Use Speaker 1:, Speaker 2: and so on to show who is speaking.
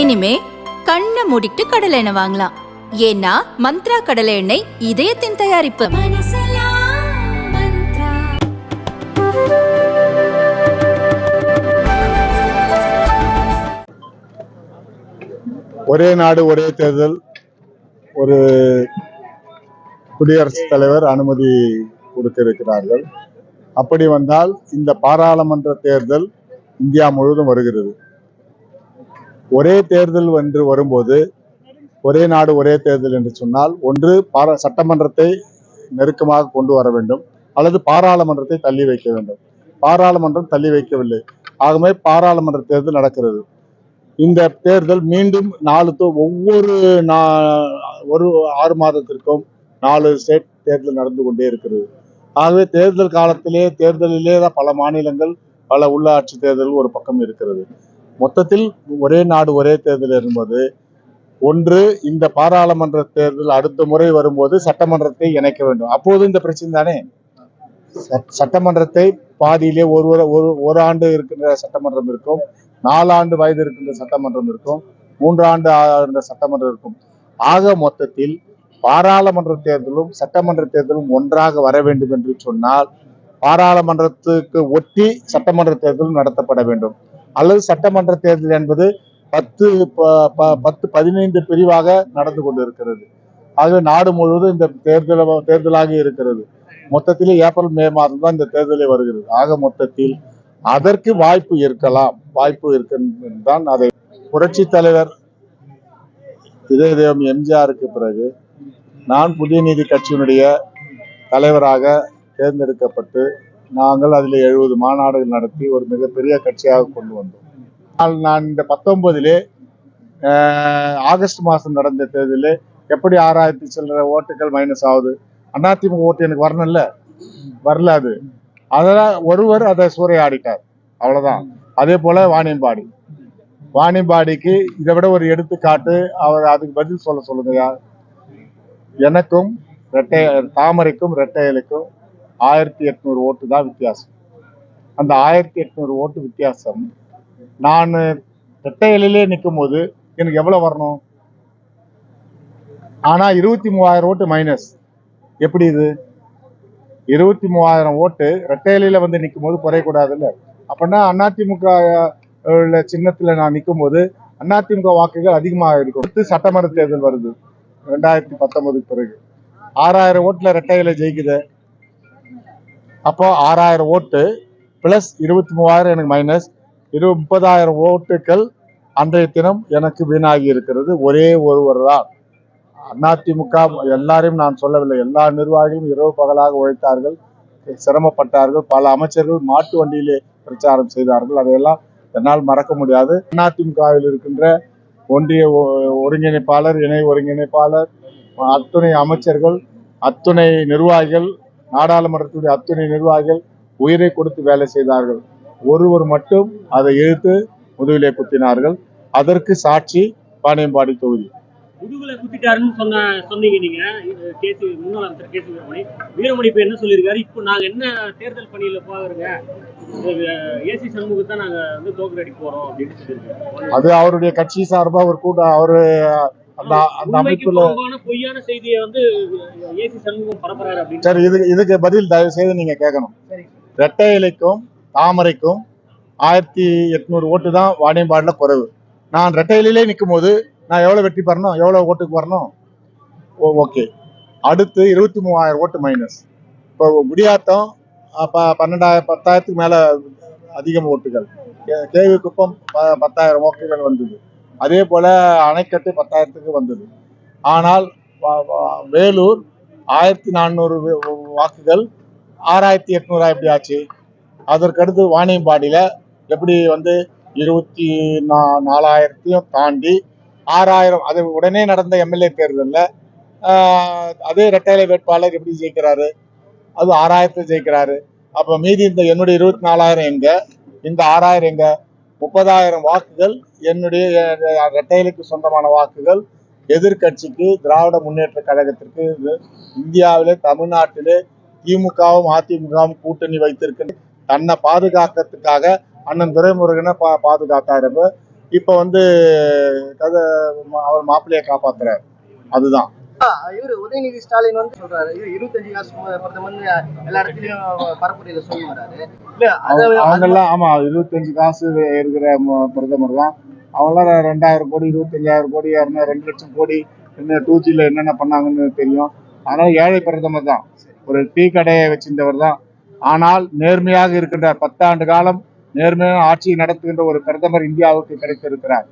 Speaker 1: இனிமே கண்ணை மூடிட்டு கடலை எண்ணெய் வாங்கலாம். ஏன்னா மந்த்ரா கடலை எண்ணெய் இதயத்தின் தயாரிப்பு.
Speaker 2: ஒரே நாடு ஒரே தேர்தல். ஒரு குடியரசுத் தலைவர் அனுமதி கொடுத்திருக்கிறார்கள். அப்படி வந்தால் இந்த பாராளுமன்ற தேர்தல் இந்தியா முழுவதும் வருகிறது. ஒரே தேர்தல் என்று வரும்போது ஒரே நாடு ஒரே தேர்தல் என்று சொன்னால் ஒன்று பாரா சட்டமன்றத்தை நெருக்கமாக கொண்டு வர வேண்டும் அல்லது பாராளுமன்றத்தை தள்ளி வைக்க வேண்டும். பாராளுமன்றம் தள்ளி வைக்கவில்லை. ஆகவே பாராளுமன்ற தேர்தல் நடக்கிறது. இந்த தேர்தல் மீண்டும் நாலு தொ- ஒவ்வொரு நா- ஒரு ஆறு மாதத்திற்கும் நாலு ஸ்டேட் தேர்தல் நடந்து கொண்டே இருக்கிறது. ஆகவே தேர்தல் காலத்திலே தேர்தலிலே தான் பல மாநிலங்கள் பல உள்ளாட்சி தேர்தல் ஒரு பக்கம் இருக்கிறது. மொத்தத்தில் ஒரே நாடு ஒரே தேர்தல் இருந்தது ஒன்று இந்த பாராளுமன்ற தேர்தல் அடுத்த முறை வரும்போது சட்டமன்றத்தை இணைக்க வேண்டும். அப்போது இந்த பிரச்சனை தானே? சட்டமன்றத்தை பாதியிலே ஒரு ஒரு- ஆண்டு இருக்கின்ற சட்டமன்றம் இருக்கும். நாலாண்டு வயது இருக்கின்ற சட்டமன்றம் இருக்கும். மூன்றாண்டு ஆகின்ற சட்டமன்றம் இருக்கும். ஆக மொத்தத்தில் பாராளுமன்ற தேர்தலும் சட்டமன்ற தேர்தலும் ஒன்றாக வர வேண்டும் என்று சொன்னால் பாராளுமன்றத்துக்கு ஒட்டி சட்டமன்ற தேர்தலும் நடத்தப்பட வேண்டும். அல்லது சட்டமன்ற தேர்தல் என்பது பத்து ப- ப- பத்து பதினைந்து பிரிவாக நடந்து கொண்டிருக்கிறது. ஆகவே நாடு முழுவதும் இந்த தேர்தல் தேர்தலாக இருக்கிறது. மொத்தத்தில் ஏப்ரல் மே மாதம் தான் இந்த தேர்தலை வருகிறது. ஆக மொத்தத்தில் அதற்கு வாய்ப்பு இருக்கலாம். வாய்ப்பு இருக்கான் அதை புரட்சி தலைவர் இதய தெய்வம் எம்ஜிஆருக்கு பிறகு நான் புதிய நீதி கட்சியினுடைய தலைவராக தேர்ந்தெடுக்கப்பட்டு நாங்கள் அதில் எழுபது மாநாடுகள் நடத்தி ஒரு மிகப்பெரிய கட்சியாக கொண்டு வந்தோம். ஆனால் நான் இந்த பத்தொன்பதிலே ஆகஸ்ட் மாதம் நடந்த தேர்தலில் எப்படி ஆறாயிரத்தி சில்லற ஓட்டுகள் மைனஸ் ஆகுது? அதிமுக ஓட்டு எனக்கு வரணும்ல? வரல அது. அதெல்லாம் ஒருவர் அதை சூறையாடிட்டார். அவ்வளோதான் அதே போல் வாணியம்பாடி. வாணியம்பாடிக்கு இதை விட ஒரு எடுத்துக்காட்டு அவர் அதுக்கு பதில் சொல்ல சொல்லுங்க யார்? எனக்கும் ரெட்டை தாமரைக்கும் ரெட்டையலுக்கும் ஆயிரத்தி எட்நூறு ஓட்டு தான் வித்தியாசம். அந்த ஆயிரத்தி எட்நூறு ஓட்டு வித்தியாசம் நான் ரெட்டையலிலே நிற்கும் போது எனக்கு எவ்வளோ வரணும்? ஆனால் இருபத்தி மூவாயிரம் ஓட்டு மைனஸ் எப்படி இது? இருபத்தி மூவாயிரம் ஓட்டு ரெட்டையிலையில் வந்து நிற்கும் போது குறையக்கூடாதுல்ல. அப்படின்னா அதிமுக உள்ள சின்னத்தில் நான் நிற்கும் போது அதிமுக வாக்குகள் அதிகமாக இருக்கும். அடுத்து சட்டமன்ற தேர்தல் வருது. ரெண்டாயிரத்தி பத்தொன்பதுக்கு பிறகு. ஆறாயிரம் ஓட்டில் ரெட்டையில ஜெயிக்குது. அப்போ ஆறாயிரம் ஓட்டு பிளஸ் இருபத்தி மூவாயிரம் எனக்கு மைனஸ் இரு முப்பதாயிரம் ஓட்டுகள் அன்றைய தினம் எனக்கு வீணாகி இருக்கிறது. ஒரே ஒருவர் தான். அதிமுக எல்லாரையும் நான் சொல்லவில்லை. எல்லா நிர்வாகிகளும் இரவு பகலாக உழைத்தார்கள். சிரமப்பட்டார்கள். பல அமைச்சர்கள் மாட்டு வண்டியிலே பிரச்சாரம் செய்தார்கள். அதையெல்லாம் என்னால் மறக்க முடியாது. அதிமுகவில் இருக்கின்ற ஒன்றிய ஒருங்கிணைப்பாளர் இணை ஒருங்கிணைப்பாளர் அத்துணை அமைச்சர்கள் அத்துணை நிர்வாகிகள் நாடாளுமன்றத்துடைய அத்துணை நிர்வாகிகள் உயிரை கொடுத்து வேலை செய்தார்கள். ஒருவர் மட்டும் அதை இழுத்து முதுகிலே குத்தினார்கள். அதற்கு சாட்சி பாணியம்பாடி தொகுதி.
Speaker 3: முதுகுல குத்திட்டாருன்னு சொன்ன சொன்னீங்க நீங்க. கேசி முன்னாள் அமைச்சர் கேசி வீரமணி. வீரமணி இப்ப என்ன சொல்லியிருக்காரு? இப்போ நாங்க என்ன தேர்தல் பணியில போகிறோங்க ஏசி சண்முகத்தை நாங்க வந்து தோக்கடி போறோம் அப்படின்னு சொல்லியிருக்காரு.
Speaker 2: அது அவருடைய கட்சி சார்பா ஒரு கூட்டம் அவரு அந்த அந்த அமைப்புல
Speaker 3: பொய்யான செய்தியை வந்து ஏசி சண்முகம் பரப்புறாரு
Speaker 2: சரி இது இதுக்கு பதில் தயவு செய்து நீங்க கேட்கணும். ரெட்டை இலைக்கும் தாமரைக்கும் ஆயிரத்தி எட்நூறு ஓட்டு தான் வாணியம்பாடில் குறைவு. நான் ரெட்டை இலையிலே நிற்கும் போது நான் எவ்வளவு வெற்றி பெறணும்? எவ்வளவு ஓட்டுக்கு வரணும்? Oh okay. அடுத்து இருபத்தி மூவாயிரம் ஓட்டு மைனஸ் இப்போ குடியாத்தம் அப்ப பன்னெண்டாயிரம் பத்தாயிரத்துக்கு மேல அதிகம் ஓட்டுகள். கேவி குப்பம் ப- பத்தாயிரம் ஓட்டுகள் வந்தது. அதே போல அணைக்கட்டு பத்தாயிரத்துக்கு வந்தது. ஆனால் வேலூர் ஆயிரத்தி நானூறு வாக்குகள் ஆறாயிரத்தி எட்நூறா எப்படி ஆச்சு. அதற்கடுத்து வாணியம்பாடியில எப்படி வந்து இருபத்தி நா நாலாயிரத்தையும் தாண்டி ஆறாயிரம் அது உடனே நடந்த எம்எல்ஏ தேர்தலில் அதே ரெட்டைலை வேட்பாளர் எப்படி ஜெயிக்கிறாரு? அது ஆறாயிரத்தை ஜெயிக்கிறாரு. அப்போ மீதி இந்த என்னுடைய இருபத்தி நாலாயிரம் எங்க? இந்த ஆறாயிரம் எங்கே? முப்பதாயிரம் வாக்குகள் என்னுடைய ரெட்டையலுக்கு சொந்தமான வாக்குகள். எதிர்க்கட்சிக்கு திராவிட முன்னேற்ற கழகத்திற்கு இந்தியாவிலே தமிழ்நாட்டிலே திமுகவும் அதிமுகவும் கூட்டணி வைத்திருக்கின்ற தன்னை பாதுகாக்கிறதுக்காக அண்ணன் துரைமுருகனை பா பாதுகாத்தாரு இப்போ வந்து அவர் மாப்பிள்ளையை காப்பாத்துறாரு. அதுதான்.
Speaker 4: இவரு உதயநிதி ஸ்டாலின் வந்து சொல்றாரு. இருபத்தஞ்சு காசு பிரதமர் எல்லா இடத்துலயும் பரப்புரையில சொல்லி வராரு.
Speaker 2: அவங்கெல்லாம் ஆமா இருபத்தஞ்சு காசு இருக்கிற பிரதமர் தான். அவங்களாம் ரெண்டாயிரம் கோடி இருபத்தஞ்சாயிரம் கோடி இரநூறு ரெண்டு லட்சம் கோடி இன்னும் டூ ஜியில் என்னென்ன பண்ணாங்கன்னு தெரியும். அதனால ஏழை பிரதமர் தான். ஒரு டீ கடையை வச்சிருந்தவர் தான். ஆனால் நேர்மையாக இருக்கின்றார். பத்தாண்டு காலம் நேர்மையான ஆட்சி நடத்துகின்ற ஒரு பிரதமர் இந்தியாவுக்கு கிடைத்திருக்கிறார்.